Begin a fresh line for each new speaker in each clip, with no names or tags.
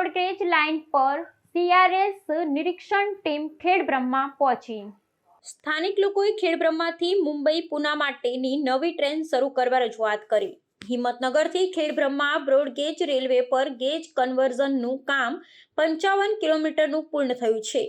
Line પર CRS નિરીક્ષણ team Khedbrahma પહોંચી. સ્થાનિક લોકોએ ખેડબ્રહ્માથી મુંબઈ, પુના માટેની નવી ટ્રેન શરૂ કરવા રજૂઆત કરી. હિંમતનગરથી ખેડબ્રહ્મા બ્રોડગેજ રેલવે પર ગેજ કન્વર્ઝનનું કામ પંચાવન કિલોમીટરનું પૂર્ણ થયું છે.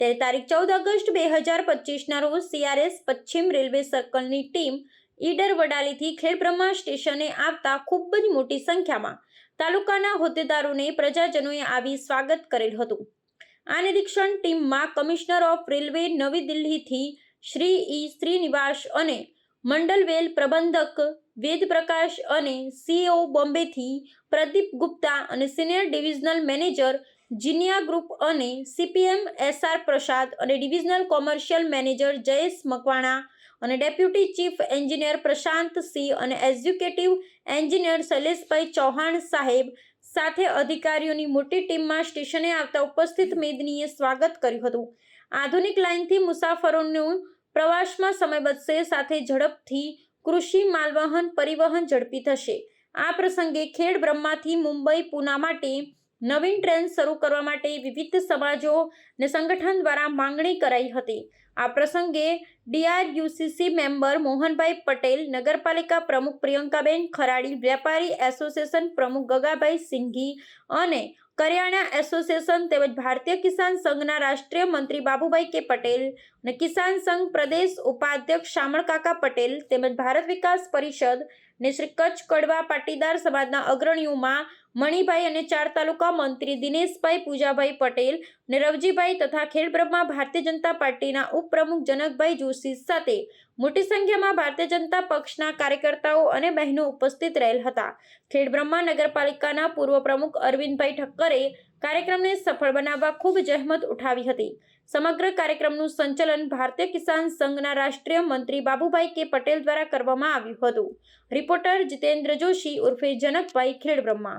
ત્યારે તારીખ ચૌદ ઓગસ્ટ બે હજાર પચીસના રોજ સીઆરએસ પશ્ચિમ રેલવે સર્કલની ટીમ ઈડર વડાલીથી ખેડબ્રહ્મા સ્ટેશને આવતા ખૂબ જ મોટી સંખ્યામાં તાલુકાના હોદ્દેદારોને પ્રજાજનોએ આવી સ્વાગત કરેલ હતું. આ નિરીક્ષણ ટીમમાં કમિશનર ઓફ રેલવે નવી દિલ્હીથી શ્રી ઈ શ્રીનિવાસ અને મંડલવેલ પ્રબંધક વેદપ્રકાશ અને સીઓ બોમ્બેથી પ્રદીપ ગુપ્તા અને સિનિયર ડિવિઝનલ મેનેજર જીનિયા ગ્રુપ અને સીપીએમ એસઆર પ્રસાદ અને divisional commercial manager Jayesh Makwana અને deputy chief engineer Prashant Singh અને એક્ઝિક્યુટિવ એન્જિનિયર શૈલેષભાઈ ચૌહાણ સાહેબ સાથે અધિકારીઓની મોટી ટીમમાં સ્ટેશને આવતા ઉપસ્થિત મેદનીએ સ્વાગત કર્યું હતું. આધુનિક લાઇનથી મુસાફરોનું પ્રવાસમાં સમય બચશે, સાથે ઝડપથી કૃષિ, માલવહન પરિવહન ઝડપી થશે. આ પ્રસંગે ખેડ બ્રહ્માથી મુંબઈ પુના માટે નવીન ટ્રેન શરૂ કરવા માટે વિવિધ સમાજો ને સંગઠન દ્વારા માંગણી કરાઈ હતી. આ પ્રસંગે ડીઆરયુસીસી મેમ્બર મોહનભાઈ પટેલ, નગરપાલિકા પ્રમુખ પ્રિયંકાબેન ખરાડી વેપારી એસોસિએશન પ્રમુખ ગગાભાઈ સિંઘી અને કરિયાણા એસોસિએશન તેમજ ભારતીય કિસાન સંઘના રાષ્ટ્રીય મંત્રી બાબુભાઈ કે પટેલ અને કિસાન સંઘ પ્રદેશ ઉપાધ્યક્ષ શામળકાકા પટેલ તેમજ ભારત વિકાસ પરિષદ ને શ્રી કચ્છ કડવા પાટીદાર સમાજના અગ્રણીઓમાં મણિભાઈ અને ચાર તાલુકા મંત્રી દિનેશભાઈ પૂજાભાઈ પટેલ અને રવજીભાઈ તથા ખેડબ્રહ્મા ભારતીય જનતા પાર્ટીના ઉપપ્રમુખ જનકભાઈ જોશી સાથે મોટી સંખ્યામાં ભારતીય જનતા પક્ષના કાર્યકર્તાઓ અને બહેનો ઉપસ્થિત રહેલ હતા. ખેડબ્રહ્મા નગરપાલિકાના પૂર્વ પ્રમુખ અરવિંદભાઈ ઠક્કરે કાર્યક્રમને સફળ બનાવવા ખૂબ જહેમત ઉઠાવી હતી. સમગ્ર કાર્યક્રમનું સંચાલન ભારતીય કિસાન સંઘના રાષ્ટ્રીય મંત્રી બાબુભાઈ કે પટેલ દ્વારા કરવામાં આવ્યું હતું. રિપોર્ટર જીતેન્દ્ર જોશી ઉર્ફે જનકભાઈ ખેડબ્રહ્મા